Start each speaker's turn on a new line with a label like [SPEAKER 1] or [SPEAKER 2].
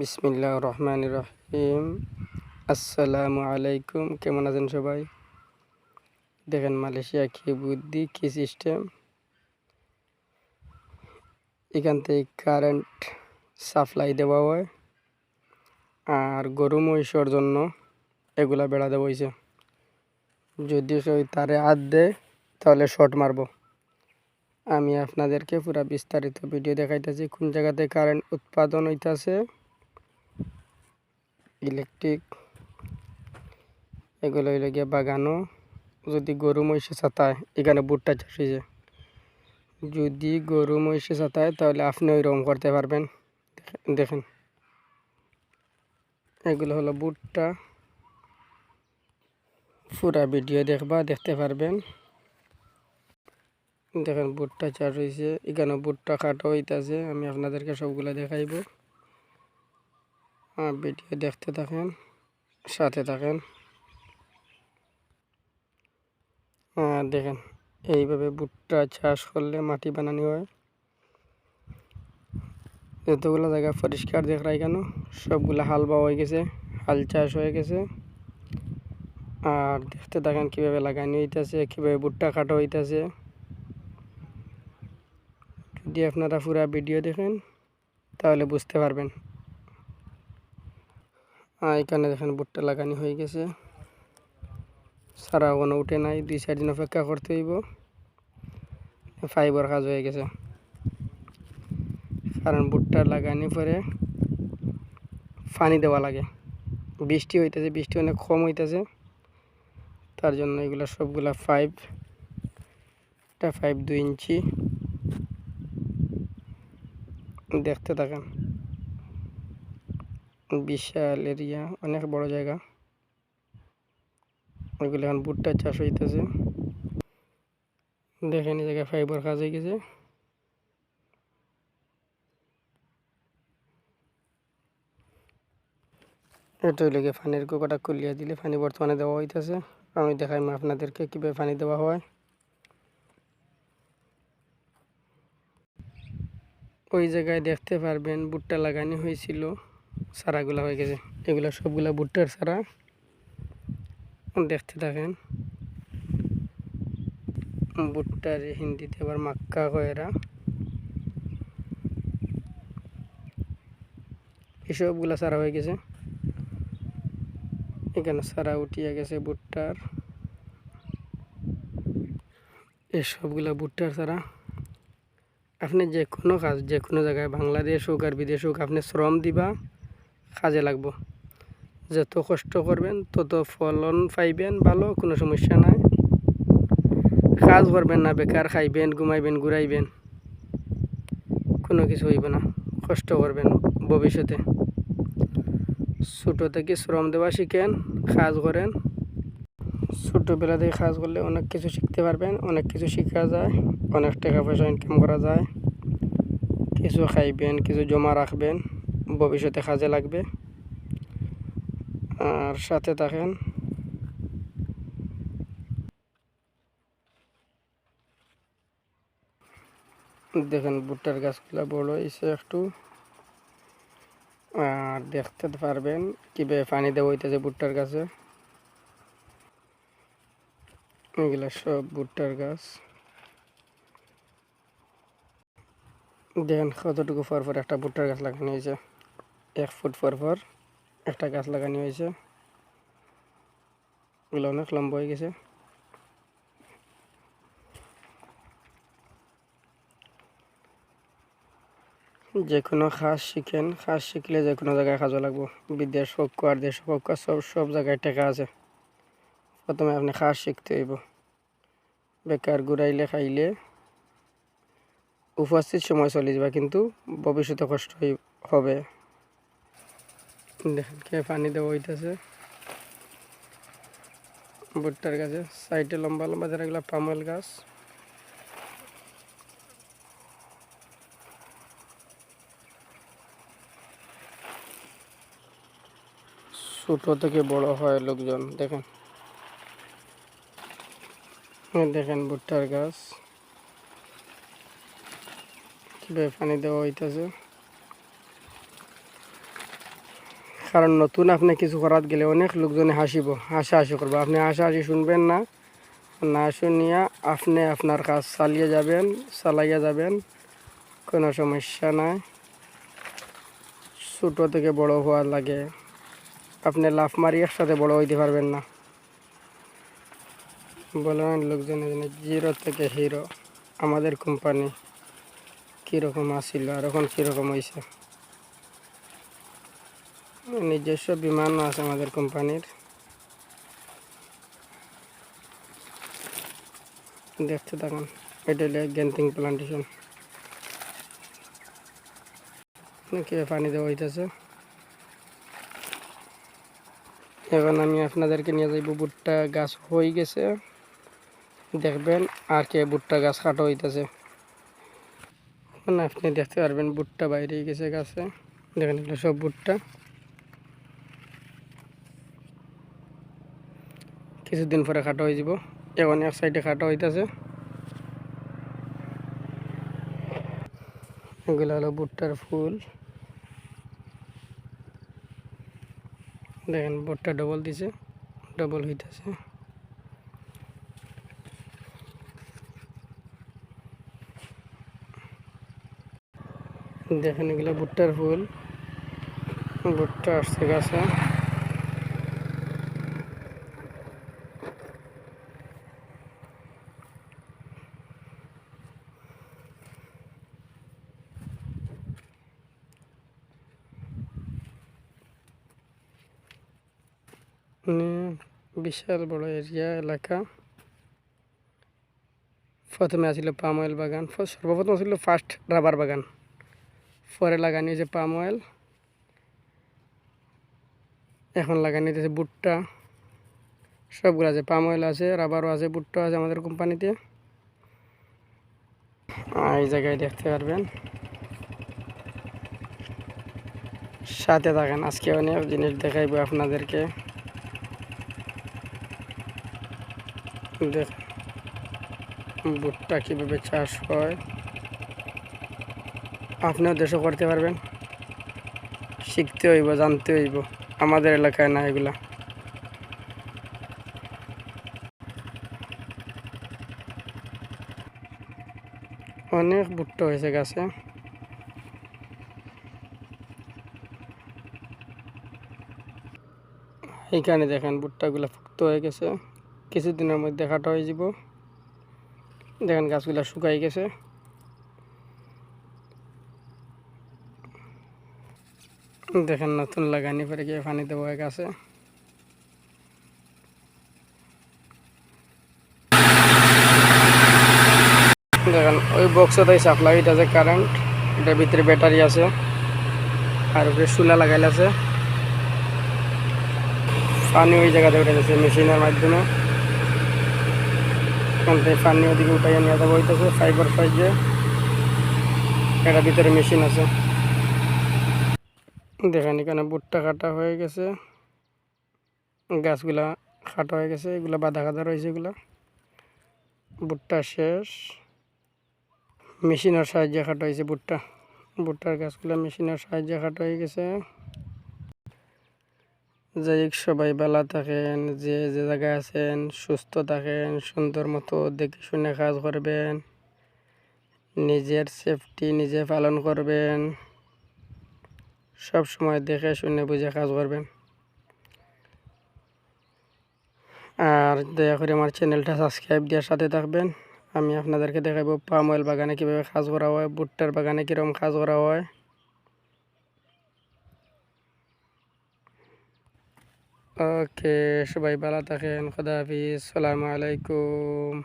[SPEAKER 1] বিসমিল্লাহ রহমান রহিম আসসালামু আলাইকুম, কেমন আছেন সবাই? দেখেন মালয়েশিয়া কি বুদ্ধি, কি সিস্টেম। এখান থেকে কারেন্ট সাপ্লাই দেওয়া হয়, আর গরু মহিষর জন্য এগুলা বেড়া দেওয়া হয়েছে। যদি সে তারে হাত দেয়, তাহলে শর্ট মারবো। আমি আপনাদেরকে পুরা বিস্তারিত ভিডিও দেখাইতেছি, কোন জায়গাতে কারেন্ট উৎপাদন হইতাছে ইলেকট্রিক, এগুলো হইলে গিয়ে বাগানো। যদি গরু, মহিষে ছাতায় এখানে বুটটা চাষ হয়েছে যদি গরু, মহিষে ছাতায় তাহলে আপনি ওই রকম করতে পারবেন। দেখেন- এগুলো হলো বুটটা পুরা ভিডিও দেখবা, দেখতে পারবেন। দেখেন বুটটা চাষ হয়েছে এখানে বুটটা কাটা হইতাছে। আমি আপনাদেরকে সবগুলো দেখাইব। ভিডিও দেখতে থাকেন, সাথে থাকেন। আর দেখেন, এইভাবে ভুট্টা চাষ করলে মাটি বানানো হয়। যতগুলো জায়গা পরিষ্কার দেখায় কেন? সবগুলো হাল বাওয়া হয়ে গেছে, হাল চাষ হয়ে গেছে। আর দেখতে থাকেন কীভাবে লাগানো হইতেছে, কীভাবে ভুট্টা কাটা হইতেছে। যদি আপনারা পুরা ভিডিও দেখেন, তাহলে বুঝতে পারবেন। এখানে দেখেন ভুট্টা লাগানি হয়ে গেছে। সারা কোনো উঠে নাই, দুই চার দিন অপেক্ষা করতে হইব। ফাইবার কাজ হয়ে গেছে। কারণ ভুট্টা লাগানি পরে পানি দেওয়া লাগে। বৃষ্টি হইতেছে, বৃষ্টি অনেক কম হইতেছে। তার জন্য এগুলো সবগুলা ফাইভ এটা ফাইভ দুই ইঞ্চি। দেখতে থাকেন। বিশাল এরিয়া অনেক বড় জায়গা। ওইগুলো এখন ভুট্টা চাষ হইতেছে। দেখেন জায়গায় ফাইবার কাজ হয়ে গেছে। এটা হইলে গিয়ে পানির কোকোটা খুলিয়ে দিলে পানি বর্তমানে দেওয়া হইতেছে। আমি দেখাই আপনাদেরকে কীভাবে পানি দেওয়া হয়। ওই জায়গায় দেখতে পারবেন ভুট্টা লাগানো হয়েছিল সারাগুলা হয়ে গেছে। এগুলো সবগুলা ভুট্টার সারা দেখতে থাকেন। ভুট্টার হিন্দিতে আবার মাক্কা কয় এরা। এসবগুলা সারা হয়ে গেছে। এখানে সারা উঠিয়ে গেছে ভুট্টার। এসবগুলা ভুট্টার সারা আপনি যে কোনো কাজ, যে কোনো জায়গায়, বাংলাদেশ হোক আর বিদেশ হোক, আপনি শ্রম দিবা। কাজে লাগবো। যত কষ্ট করবেন, তত ফলন পাইবেন, ভালো, কোনো সমস্যা নাই। কাজ করবেন না, বেকার, খাইবেন, ঘুমাইবেন, ঘুরাইবেন। কোনো কিছু হইব না, কষ্ট করবেন ভবিষ্যতে। ছোটো থেকে শ্রম দেওয়া শিখেন, কাজ করেন। ছোটোবেলা থেকে কাজ করলে অনেক কিছু শিখতে পারবেন, অনেক কিছু শেখা যায়, অনেক টাকা পয়সা ইনকাম করা যায়। কিছু খাইবেন, কিছু জমা রাখবেন। ভবিষ্যতে কাজে লাগবে। আর সাথে থাকেন। দেখেন ভুট্টার গাছগুলো বড় হয়েছে একটু। আর দেখতে পারবেন কীভাবে পানি দেওয়া হইতেছে ভুট্টার গাছে। এগুলো সব ভুট্টার গাছ। দেখেন কতটুকু পর পর একটা ভুট্টার গাছ লাগানো হয়েছে এক ফুট পর পর একটা গাছ লাগানো হয়েছে। এগুলো অনেক লম্বা হয়ে গেছে। যে কোনো কাজ শিখেন কাজ শিখলে যে কোনো জায়গায় কাজও লাগবো। বিদেশ হোক আর দেশ হোক সব সব জায়গায় টাকা আছে। প্রথমে আপনি কাজ শিখতে হইব। বেকার ঘুরাইলে, খাইলে উপস্থিত সময় চলে যাবে, কিন্তু ভবিষ্যতে কষ্ট হবে। দেখেন কে পানি দেওয়া হইতেছে। ভুট্টার গাছে, সাইডে লম্বা লম্বা যারা এগুলো পামেল গাছ। ছোটো থেকে বড় হয় লোকজন, দেখেন। দেখেন ভুট্টার গাছ। কীভাবে পানি দেওয়া হইতেছে। কারণ নতুন আপনি কিছু করাত গেলে অনেক লোকজনে হাসিব হাসা হাসি করব। আপনি হাসা হাসি শুনবেন না না শুনিয়া আপনি আপনার কাজ চালিয়ে যাবেন, চালাইয়া যাবেন, কোনো সমস্যা নাই। ছোটো থেকে বড় হওয়ার লাগে। আপনি লাফ মারি একসাথে বড় হইতে পারবেন না। বলবেন লোকজনে জানে জিরো থেকে হিরো। আমাদের কোম্পানি কীরকম আসছিল আর এখন কীরকম হয়েছে নিজস্ব বিমানও আছে আমাদের কোম্পানির। দেখতে থাকুন, এটা হলো গ্যান্তিং প্লান্টেশন। নাকি পানি দেওয়া হইতেছে? এখন আমি আপনাদেরকে নিয়ে যাইব ভুট্টা গাছ হয়ে গেছে। দেখবেন আর কে ভুট্টা গাছ কাটা হইতেছে। এখন আপনি দেখতে পারবেন ভুট্টা বাইরে গেছে গাছে। দেখেন সব ভুট্টা। কিছুদিন পরে কাটা হয়ে যাব। এখন এক সাইডে কাটা হইতেছে এগুলো হলো ভুট্টার ফুল। দেখেন ভুট্টা ডবল দিছে ডবল হইতেছে। দেখেন এগুলো ভুট্টার ফুল। ভুট্টা আসছে গাছে। বিশাল বড় এরিয়া এলাকা প্রথমে আসছিল পাম অয়েল বাগান সর্বপ্রথম ছিল ফার্স্ট রাবার বাগান পরে লাগানি হয়েছে পাম অয়েল এখন লাগানি হয়েছে ভুট্টা সবগুলো আছে পাম অয়েল আছে রাবারও আছে ভুট্টা আছে আমাদের কোম্পানিতে এই জায়গায় দেখতে পারবেন। সাথে থাকেন, আজকে অনেক জিনিস দেখাইবো আপনাদেরকে। দেখ ভুট্টা কীভাবে চাষ হয় আপনিও দেশও করতে পারবেন? শিখতে হইব, জানতে হইব, আমাদের এলাকায় না এগুলা। অনেক ভুট্টা হয়েছে গাছে। এইখানে দেখেন ভুট্টাগুলো ফুক্ত হয়ে গেছে। কিছুদিনের মধ্যে কাটা হয়ে যাব। দেখেন গাছগুলো শুকাই গেছে। দেখেন নতুন লাগানি পরে গিয়ে পানি দেবো গাছে। দেখেন ওই বক্সটাই সাপ্লাই আছে কারেন্ট এটার ভিতরে ব্যাটারি আছে, আর উপরে চুলা লাগাইল আছে। পানি ওই জায়গাতে উঠে গেছে মেশিনের মাধ্যমে। ওখান থেকে ওদিকে উঠাইয়া নিয়ে যাব হইতেছে ফাইবার ফাইজে এটার ভিতরে মেশিন আছে। দেখেন এখানে ভুট্টা কাটা হয়ে গেছে। গাছগুলা কাটা হয়ে গেছে, এগুলা বাঁধা কাদা রয়েছে এগুলা। ভুট্টা শেষ। মেশিনের সাহায্যে কাটা হয়েছে ভুট্টা। ভুট্টার গাছগুলা মেশিনের সাহায্যে কাটা হয়ে গেছে। যাই সবাই ভালো থাকেন, যে যে জায়গায় আছেন, সুস্থ থাকেন, সুন্দর মতো দেখে শুনে কাজ করবেন, নিজের সেফটি নিজে পালন করবেন, সব সময় দেখে শুনে বুঝে কাজ করবেন। আর দয়া করে আমার চ্যানেলটা সাবস্ক্রাইব দেওয়ার সাথে থাকবেন। আমি আপনাদেরকে দেখাবো পাম অয়েল বাগানে কীভাবে কাজ করা হয়, ভুট্টার বাগানে কীরকম কাজ করা হয়। اوکے شبای بالا تخین خدا حافظ السلام علیکم